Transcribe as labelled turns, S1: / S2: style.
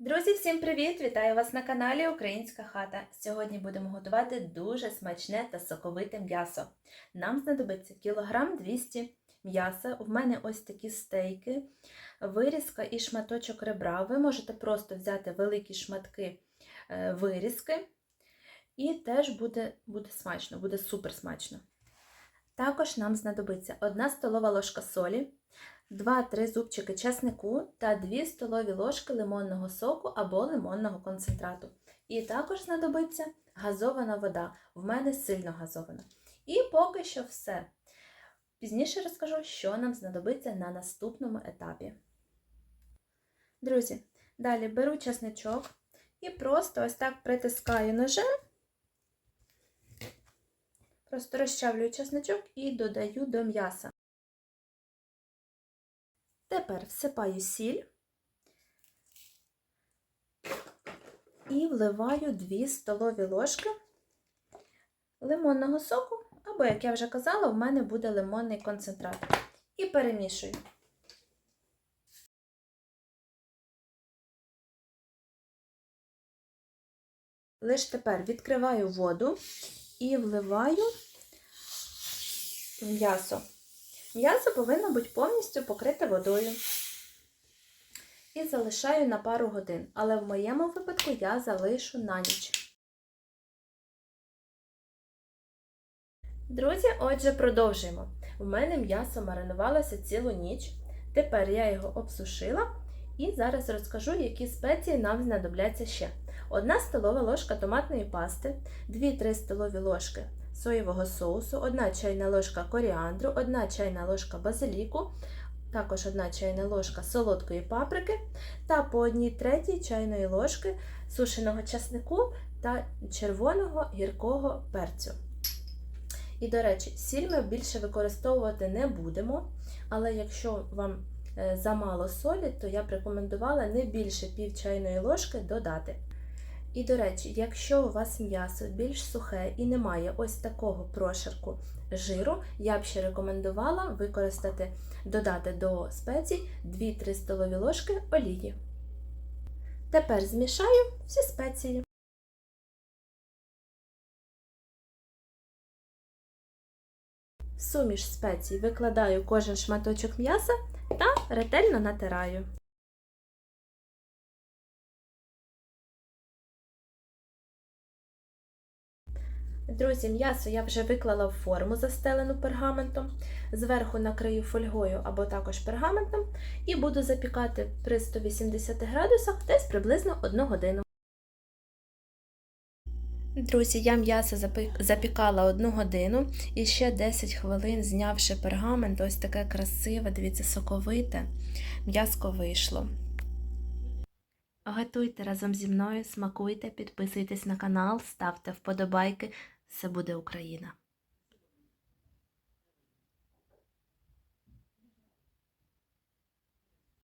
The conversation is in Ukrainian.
S1: Друзі, всім привіт! Вітаю вас на каналі Українська хата. Сьогодні будемо готувати дуже смачне та соковите м'ясо. Нам знадобиться кілограм 200 м'яса. У мене ось такі стейки, вирізка і шматочок ребра. Ви можете просто взяти великі шматки е, вирізки, і теж буде, буде смачно, буде супер смачно. Також нам знадобиться 1 столова ложка солі, 2-3 зубчики часнику та 2 столові ложки лимонного соку або лимонного концентрату. І також знадобиться газована вода. В мене сильно газована. І поки що все. Пізніше розкажу, що нам знадобиться на наступному етапі. Друзі, далі беру часничок і просто ось так притискаю ножем. Просто розчавлюю чесночок і додаю до м'яса. Тепер всипаю сіль і вливаю 2 столові ложки лимонного соку, або, як я вже казала, в мене буде лимонний концентрат. І перемішую. Лиш тепер відкриваю воду і вливаю м'ясо. М'ясо повинно бути повністю покрите водою. І залишаю на пару годин, але в моєму випадку я залишу на ніч. Друзі, отже, продовжуємо. У мене м'ясо маринувалося цілу ніч. Тепер я його обсушила і зараз розкажу, які спеції нам знадобляться ще. 1 столова ложка томатної пасти, 2-3 столові ложки соєвого соусу, 1 чайна ложка коріандру, 1 чайна ложка базиліку, також 1 чайна ложка солодкої паприки та по 1 третій чайної ложки сушеного часнику та червоного гіркого перцю. І, до речі, сіль ми більше використовувати не будемо, але якщо вам замало солі, то я б рекомендувала не більше пів чайної ложки додати. І, до речі, якщо у вас м'ясо більш сухе і немає ось такого прошарку жиру, я б ще рекомендувала використати, додати до спецій 2-3 столові ложки олії. Тепер змішаю всі спеції. Суміш спецій викладаю кожен шматочок м'яса та ретельно натираю. Друзі, м'ясо я вже виклала в форму, застелену пергаментом. Зверху накрию фольгою або також пергаментом і буду запікати при 180 градусах десь приблизно 1 годину. Друзі, я м'ясо запікала 1 годину і ще 10 хвилин, знявши пергамент, ось таке красиве, дивіться, соковите, м'яско вийшло. Готуйте разом зі мною, смакуйте, підписуйтесь на канал, ставте вподобайки. Все буде Україна!